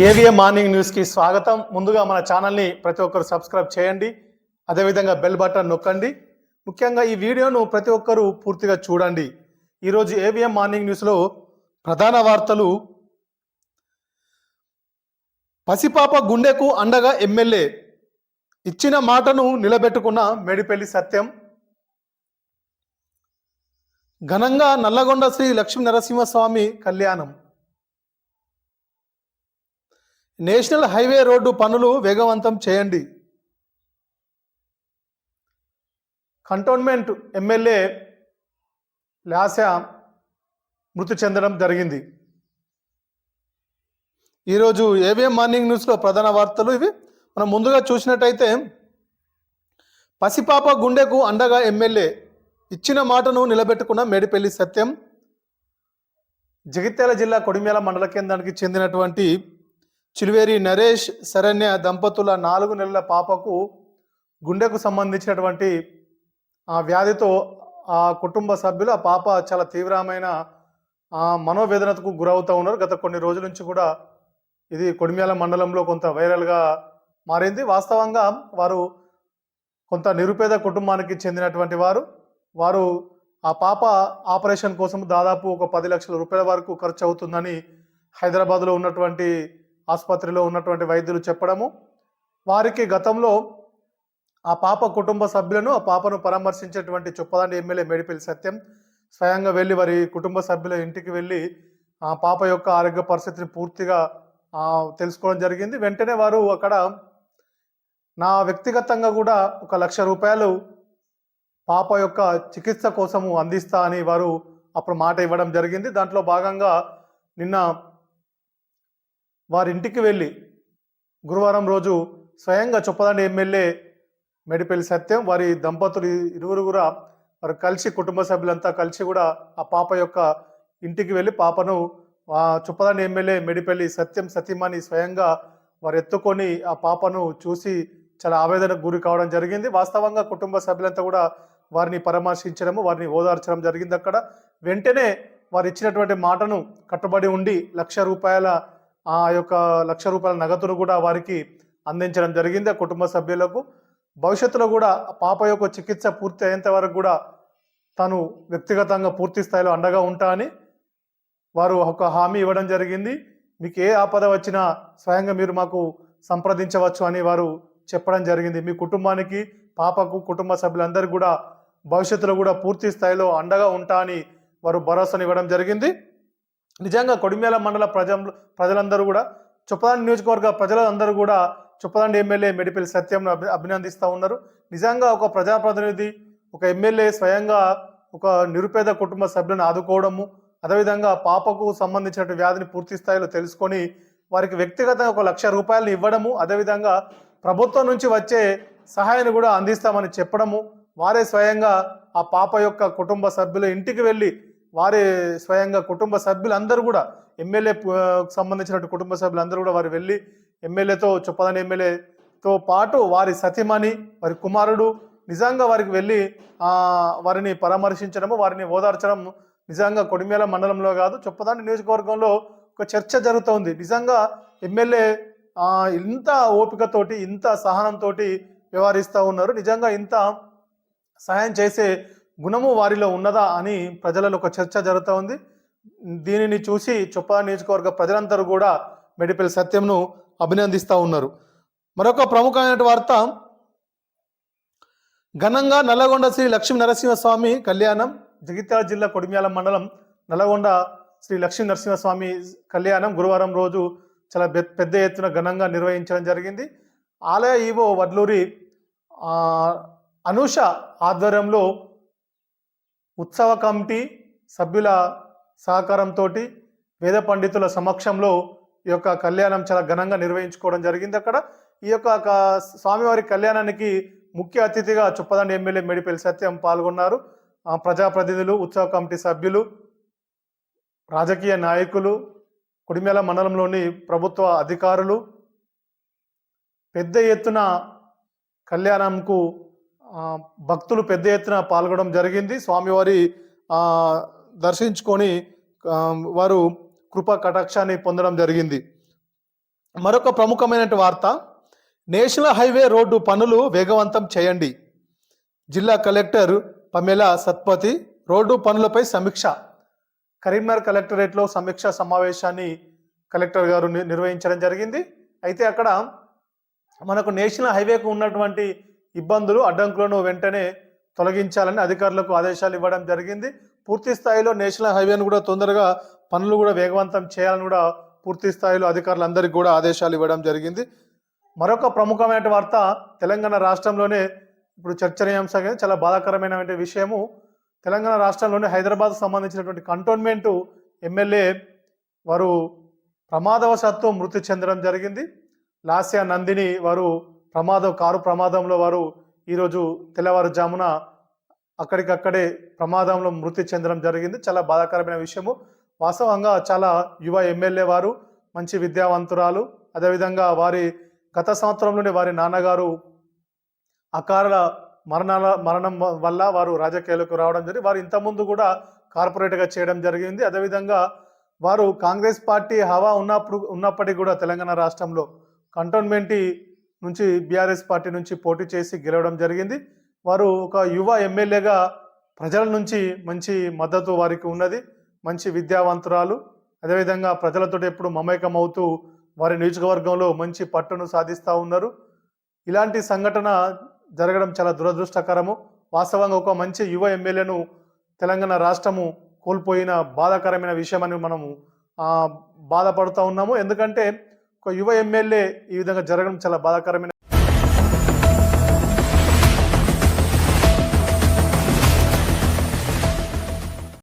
AVM morning న్యూస్కి స్వాగతం. ముందుగా మన ఛానల్ని ప్రతి ఒక్కరు సబ్స్క్రైబ్ చేయండి. అదేవిధంగా బెల్ బటన్ నొక్కండి. ముఖ్యంగా ఈ వీడియోను ప్రతి ఒక్కరూ పూర్తిగా చూడండి. ఈరోజు ఏవిఎం మార్నింగ్ న్యూస్లో ప్రధాన వార్తలు. పసిపాప గుండెకు అండగా ఎమ్మెల్యే ఇచ్చిన మాటను నిలబెట్టుకున్న మేడిపల్లి సత్యం. ఘనంగా నల్లగొండ శ్రీ లక్ష్మీ నరసింహస్వామి కళ్యాణం. నేషనల్ హైవే రోడ్డు పనులు వేగవంతం చేయండి. కంటోన్మెంట్ ఎమ్మెల్యే లాస మృతి చెందడం జరిగింది. ఈరోజు ఏవిఎం మార్నింగ్ న్యూస్లో ప్రధాన వార్తలు ఇవి. మనం ముందుగా చూసినట్టయితే పసిపాప గుండెకు అండగా ఎమ్మెల్యే ఇచ్చిన మాటను నిలబెట్టుకున్న మేడిపల్లి సత్యం. జగిత్యాల జిల్లా కొడిమేల మండల కేంద్రానికి చెందినటువంటి చిలువేరి నరేష్ శరణ్య దంపతుల నాలుగు నెలల పాపకు గుండెకు సంబంధించినటువంటి ఆ వ్యాధితో ఆ కుటుంబ సభ్యులు ఆ పాప చాలా తీవ్రమైన ఆ మనోవేదనకు గురవుతూ ఉన్నారు. గత కొన్ని రోజుల నుంచి కూడా ఇది కొడిమ్యాల మండలంలో కొంత వైరల్గా మారింది. వాస్తవంగా వారు కొంత నిరుపేద కుటుంబానికి చెందినటువంటి వారు. వారు ఆ పాప ఆపరేషన్ కోసం దాదాపు ఒక పది లక్షల రూపాయల వరకు ఖర్చు అవుతుందని హైదరాబాద్లో ఉన్నటువంటి ఆసుపత్రిలో ఉన్నటువంటి వైద్యులు చెప్పడము వారికి గతంలో ఆ పాప కుటుంబ సభ్యులను ఆ పాపను పరామర్శించేటువంటి చొప్పదండి ఎమ్మెల్యే మేడిపల్లి సత్యం. స్వయంగా వెళ్ళి వారి కుటుంబ సభ్యుల ఇంటికి వెళ్ళి ఆ పాప యొక్క ఆరోగ్య పరిస్థితిని పూర్తిగా తెలుసుకోవడం జరిగింది. వెంటనే వారు అక్కడ నా వ్యక్తిగతంగా కూడా ఒక లక్ష రూపాయలు పాప యొక్క చికిత్స కోసము అందిస్తా అని వారు అప్పుడు మాట ఇవ్వడం జరిగింది. దాంట్లో భాగంగా నిన్న వారి ఇంటికి వెళ్ళి గురువారం రోజు స్వయంగా చొప్పదండి ఎమ్మెల్యే మెడిపల్లి సత్యం వారి దంపతులు ఇరువురు కూడా వారు కలిసి కుటుంబ సభ్యులంతా కలిసి కూడా ఆ పాప యొక్క ఇంటికి వెళ్ళి పాపను ఆ చొప్పదండి ఎమ్మెల్యే మెడిపల్లి సత్యం సతీమణి స్వయంగా వారు ఎత్తుకొని ఆ పాపను చూసి చాలా ఆవేదనకు గురి కావడం జరిగింది. వాస్తవంగా కుటుంబ సభ్యులంతా కూడా వారిని పరామర్శించడము వారిని ఓదార్చడం జరిగింది అక్కడ. వెంటనే వారు ఇచ్చినటువంటి మాటను కట్టుబడి ఉండి లక్ష రూపాయల ఆ యొక్క లక్ష రూపాయల నగదును కూడా వారికి అందించడం జరిగింది. ఆ కుటుంబ సభ్యులకు భవిష్యత్తులో కూడా పాప యొక్క చికిత్స పూర్తి అయ్యేంత వరకు కూడా తను వ్యక్తిగతంగా పూర్తి స్థాయిలో అండగా ఉంటా అని వారు ఒక హామీ ఇవ్వడం జరిగింది. మీకు ఏ ఆపద వచ్చినా స్వయంగా మీరు మాకు సంప్రదించవచ్చు అని వారు చెప్పడం జరిగింది. మీ కుటుంబానికి పాపకు కుటుంబ సభ్యులందరికీ కూడా భవిష్యత్తులో కూడా పూర్తి స్థాయిలో అండగా ఉంటా అని వారు భరోసాను ఇవ్వడం జరిగింది. నిజంగా కొడిమేల మండల ప్రజ ప్రజలందరూ కూడా చొప్పదండి నియోజకవర్గ ప్రజలందరూ కూడా చొప్పదండి ఎమ్మెల్యే మెడిపల్లి సత్యంను అభి అభినందిస్తూ ఉన్నారు. నిజంగా ఒక ప్రజాప్రతినిధి ఒక ఎమ్మెల్యే స్వయంగా ఒక నిరుపేద కుటుంబ సభ్యులను ఆదుకోవడము అదేవిధంగా పాపకు సంబంధించిన వ్యాధిని పూర్తి స్థాయిలో తెలుసుకొని వారికి వ్యక్తిగతంగా ఒక లక్ష రూపాయలు ఇవ్వడము అదేవిధంగా ప్రభుత్వం నుంచి వచ్చే సహాయాన్ని కూడా అందిస్తామని చెప్పడము వారే స్వయంగా ఆ పాప యొక్క కుటుంబ సభ్యుల ఇంటికి వెళ్ళి వారే స్వయంగా కుటుంబ సభ్యులందరూ కూడా ఎమ్మెల్యే సంబంధించిన కుటుంబ సభ్యులందరూ కూడా వారు వెళ్ళి ఎమ్మెల్యేతో చొప్పదని ఎమ్మెల్యేతో పాటు వారి సతీమణి వారి కుమారుడు నిజంగా వారికి వెళ్ళి వారిని పరామర్శించడము వారిని ఓదార్చడం నిజంగా కొడిమేల మండలంలో కాదు చొప్పదాని నియోజకవర్గంలో ఒక చర్చ జరుగుతోంది. నిజంగా ఎమ్మెల్యే ఇంత ఓపికతోటి ఇంత సహనంతోటి వ్యవహరిస్తూ ఉన్నారు. నిజంగా ఇంత సహాయం చేసే గుణము వారిలో ఉన్నదా అని ప్రజలలో ఒక చర్చ జరుగుతూ ఉంది. దీనిని చూసి చొప్ప నియోజకవర్గ ప్రజలందరూ కూడా మెడిపల్ సత్యంను అభినందిస్తూ ఉన్నారు. మరొక ప్రముఖమైన వార్త ఘనంగా నల్లగొండ శ్రీ లక్ష్మీ నరసింహస్వామి కళ్యాణం జగిత్యాల జిల్లా కొడిమ్యాల మండలం నల్లగొండ శ్రీ లక్ష్మీ నరసింహస్వామి కళ్యాణం గురువారం రోజు చాలా పెద్ద ఎత్తున ఘనంగా నిర్వహించడం జరిగింది. ఆలయ ఈవో వడ్లూరి అనూష ఆధ్వర్యంలో ఉత్సవ కమిటీ సభ్యుల సహకారంతో వేద పండితుల సమక్షంలో ఈ యొక్క కళ్యాణం చాలా ఘనంగా నిర్వహించుకోవడం జరిగింది అక్కడ. ఈ యొక్క స్వామివారి కళ్యాణానికి ముఖ్య అతిథిగా చుప్పదండి ఎమ్మెల్యే మెడిపల్లి సత్యం పాల్గొన్నారు. ఆ, ప్రజాప్రతినిధులు ఉత్సవ కమిటీ సభ్యులు రాజకీయ నాయకులు కుడిమేల మండలంలోని ప్రభుత్వ అధికారులు పెద్ద ఎత్తున కళ్యాణంకు భక్తులు పెద్ద ఎత్తున పాల్గొనడం జరిగింది. స్వామివారి దర్శించుకొని వారు కృపా కటాక్షాన్ని పొందడం జరిగింది. మరొక ప్రముఖమైన వార్త నేషనల్ హైవే రోడ్డు పనులు వేగవంతం చేయండి. జిల్లా కలెక్టర్ పమెల సత్పతి రోడ్డు పనులపై సమీక్ష. కరీంనగర్ కలెక్టరేట్లో సమీక్ష సమావేశాన్ని కలెక్టర్ గారు ని- నిర్వహించడం జరిగింది. అయితే అక్కడ మనకు నేషనల్ హైవేకు ఉన్నటువంటి ఇబ్బందులు అడ్డంకులను వెంటనే తొలగించాలని అధికారులకు ఆదేశాలు ఇవ్వడం జరిగింది. పూర్తి స్థాయిలో నేషనల్ హైవేను కూడా తొందరగా పనులు కూడా వేగవంతం చేయాలని కూడా పూర్తి స్థాయిలో అధికారులందరికీ కూడా ఆదేశాలు ఇవ్వడం జరిగింది. మరొక ప్రముఖమైన వార్త తెలంగాణ రాష్ట్రంలోనే ఇప్పుడు చర్చనీయాంశంగా చాలా బాధాకరమైన విషయము. తెలంగాణ రాష్ట్రంలోనే హైదరాబాద్ సంబంధించినటువంటి కంటోన్మెంట్ ఎమ్మెల్యే వారు ప్రమాదవశాత్తు మృతి చెందడం జరిగింది. లాస్యా నందిని వారు ప్రమాదం కారు ప్రమాదంలో వారు ఈరోజు తెల్లవారుజామున అక్కడికక్కడే ప్రమాదంలో మృతి చెందడం జరిగింది. చాలా బాధాకరమైన విషయము. వాస్తవంగా చాలా యువ ఎమ్మెల్యే వారు మంచి విద్యావంతురాలు అదేవిధంగా వారి గత సంవత్సరంలోనే వారి నాన్నగారు అకాల మరణాల మరణం వల్ల వారు రాజకీయాలకు రావడం జరిగింది. వారు ఇంతకుముందు కూడా కార్పొరేట్గా చేయడం జరిగింది. అదేవిధంగా వారు కాంగ్రెస్ పార్టీ హవా ఉన్నప్పుడు ఉన్నప్పటికీ కూడా తెలంగాణ రాష్ట్రంలో కంటోన్మెంట్ నుంచి బీఆర్ఎస్ పార్టీ నుంచి పోటీ చేసి గెలవడం జరిగింది. వారు ఒక యువ ఎమ్మెల్యేగా ప్రజల నుంచి మంచి మద్దతు వారికి ఉన్నది. మంచి విద్యావంతురాలు. అదేవిధంగా ప్రజలతో ఎప్పుడు మమేకం అవుతూ వారి నియోజకవర్గంలో మంచి పట్టును సాధిస్తూ ఉన్నారు. ఇలాంటి సంఘటన జరగడం చాలా దురదృష్టకరము. వాస్తవంగా ఒక మంచి యువ ఎమ్మెల్యేను తెలంగాణ రాష్ట్రము కోల్పోయిన బాధాకరమైన విషయం అని మనము బాధపడుతూ ఉన్నాము. ఎందుకంటే ఒక యువ ఎమ్మెల్యే ఈ విధంగా జరగడం చాలా బాధాకరమైన